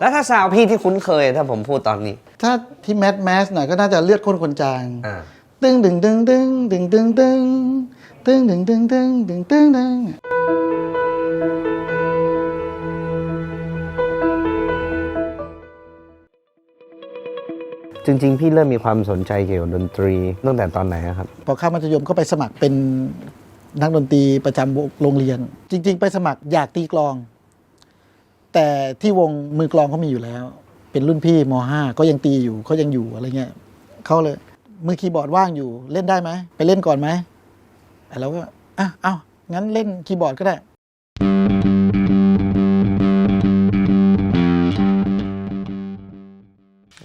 แล้วถ้าซาวพี่ที่คุ้นเคยถ้าผมพูดตอนนี้ ถ้าที่แมสแมสหน่อยก็น่าจะเลือดข้นคนจาง อ่า ตึ้งดึงดึงดึงดึงดึงดึงตึ้งดึงดึงดึงดึงดึงดึงจริง ๆ พี่เริ่มมีความสนใจเกี่ยวกับดนตรีตั้งแต่ตอนไหนอะครับ พอเข้ามัธยมก็ไปสมัครเป็นนักดนตรีประจำโรงเรียน จริง ๆ ไปสมัครอยากตีกลอง แต่ที่วงมือกลองเขามีอยู่แล้ว เป็นรุ่นพี่ม .5 ก็ยังตีอยู่เขายังอยู่อะไรเงี้ยเขาเลย มือคีย์บอร์ดว่างอยู่เล่นได้ไหมไปเล่นก่อนไหมไอ้เราก็อะเอางั้นเล่นคีย์บอร์ดก็ได้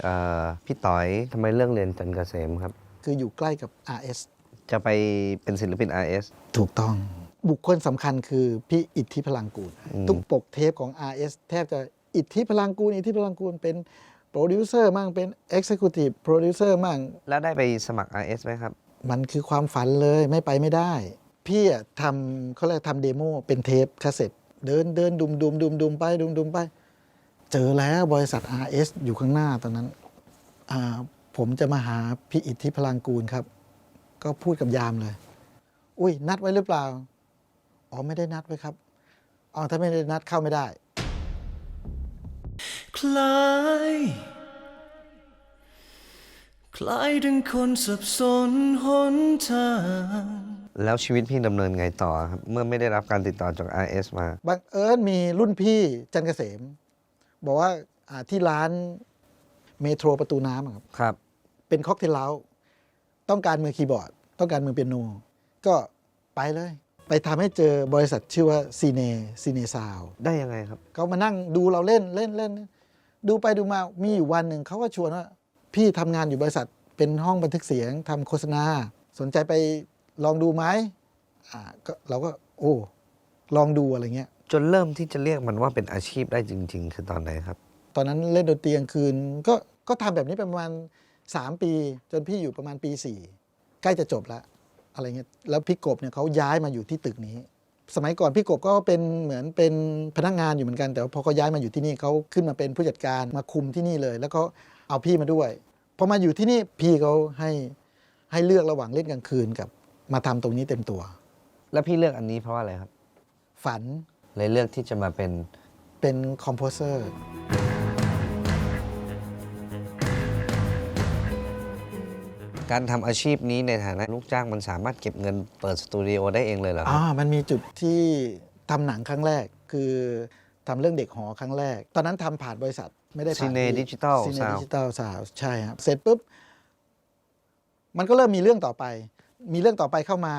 เอ่อพี่ต๋อยทำไมเรื่องเรียนจันทร์เกษมครับ คืออยู่ใกล้กับ RS จะไปเป็นศิลปิน RS ถูกต้อง บุคคลสำคัญคือพี่อิทธิพลังกูลอืมทุกปกเทปของ RS แทบจะอิทธิพลังกูล อิทธิพลังกูลเป็นโปรดิวเซอร์มั่งเป็น Executive Producer มั่ง แล้วได้ไปสมัคร RS ไหมครับ มันคือความฝันเลยไม่ไปไม่ได้ พี่อะทำเขาเรียกทำเดโมเป็นเทปคาสเซ็ตเดินเดินดุมดุมดุมดุมไปดุมดุมไป เจอแล้วบริษัท RS อยู่ข้างหน้าตอนนั้นอ่าผมจะมาหาพี่อิทธิพลังกูลครับ ก็พูดกับยามเลย อุ้ยนัดไว้หรือเปล่า อ๋อไม่ได้นัดไว้ครับอ๋อถ้าไม่ได้นัดเข้าไม่ได้ คล้าย คล้ายดังคนสับสนหนทาง แล้วชีวิตพี่ดำเนินไงต่อครับเมื่อไม่ได้รับการติดต่อจาก RS มา บังเอิญมีรุ่นพี่จันเกษม บอกว่าอ่าที่ร้านเมโทรประตูน้ำอะครับ ครับ เป็นค็อกเทลเล้าต้องการมือคีย์บอร์ด ต้องการมือเปียโน ก็ไปเลย ไปทำให้เจอบริษัทชื่อว่าซีเนซีเนซาวได้ยังไงครับเขามานั่งดูเราเล่นเล่นเล่น ดูไปดูมามีอยู่วันหนึ่งเขาก็ชวนว่า พี่ทำงานอยู่บริษัทเป็นห้องบันทึกเสียงทำโฆษณา สนใจไปลองดูไหมอ่าก็เราก็ โอ้ ลองดูอะไรเงี้ย จนเริ่มที่จะเรียกมันว่าเป็นอาชีพได้จริง ๆ คือตอนไหนครับ ตอนนั้นเล่นดนตรีกลางคืน ก็ก็ทำแบบนี้ไปประมาณ 3 ปี จนพี่อยู่ประมาณปี 4 ใกล้จะจบแล้ว อะไรเงี้ยแล้วพี่กบเนี่ยเขาย้ายมาอยู่ที่ตึกนี้ สมัยก่อนพี่กบก็เป็นเหมือนเป็นพนักงานอยู่เหมือนกัน แต่ว่าพอเขาย้ายมาอยู่ที่นี่เขาขึ้นมาเป็นผู้จัดการมาคุมที่นี่เลย แล้วเขาเอาพี่มาด้วยพอมาอยู่ที่นี่พี่เขาให้ให้เลือกระหว่างเล่นกลางคืนกับมาทำตรงนี้เต็มตัว แล้วพี่เลือกอันนี้เพราะอะไรครับ ฝันเลยเลือกที่จะมาเป็นเป็นคอมโพเซอร์ การทำอาชีพนี้ในฐานะลูกจ้างมันสามารถเก็บเงินเปิดสตูดิโอได้เองเลยเหรอคอ่ารับมันมีจุดที่ทำหนังครั้งแรก คือทำเรื่องเด็กหอครั้งแรก ตอนนั้นทำผ่านบริษัทไม่ได้ผ่าน Cine Digital ซีเน Sound ดิจิตอลสาวใช่ครับ เสร็จปุ๊บ มันก็เริ่มมีเรื่องต่อไป มีเรื่องต่อไปเข้ามา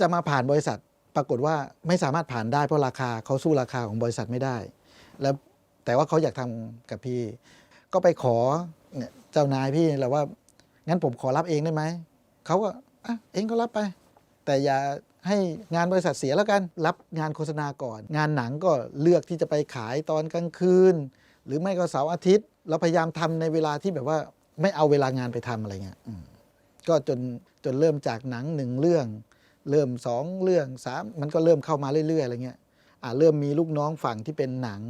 จะมาผ่านบริษัท ปรากฏว่าไม่สามารถผ่านได้เพราะราคาเขาสู้ราคาของบริษัทไม่ได้ แล้วแต่ว่าเขาอยากทำกับพี่ ก็ไปขอเนี่ยเจ้านายพี่แหละว่า งั้นผมขอรับเองได้ไหม เขาก็อะเองก็รับไป แต่อย่าให้งานบริษัทเสียแล้วกัน รับงานโฆษณาก่อน งานหนังก็เลือกที่จะไปขายตอนกลางคืน หรือไม่ก็เสาร์อาทิตย์ เราพยายามทำในเวลาที่แบบว่าไม่เอาเวลางานไปทำอะไรเงี้ยอืมก็จนจนเริ่มจากหนังหนึ่งเรื่อง เริ่มสองเรื่องสามมันก็เริ่มเข้ามาเรื่อยๆอะไรเงี้ยอ่าเริ่มมีลูกน้องฝั่งที่เป็นหนัง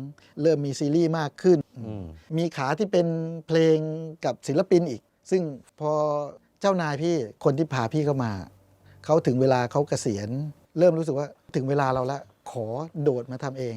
เริ่มมีซีรีส์มากขึ้นอืมมีขาที่เป็นเพลงกับศิลปินอีก ซึ่งพอเจ้านายพี่คนที่พาพี่เข้ามา เขาถึงเวลาเขาเกษียณ เริ่มรู้สึกว่าถึงเวลาเราละขอโดดมาทำเอง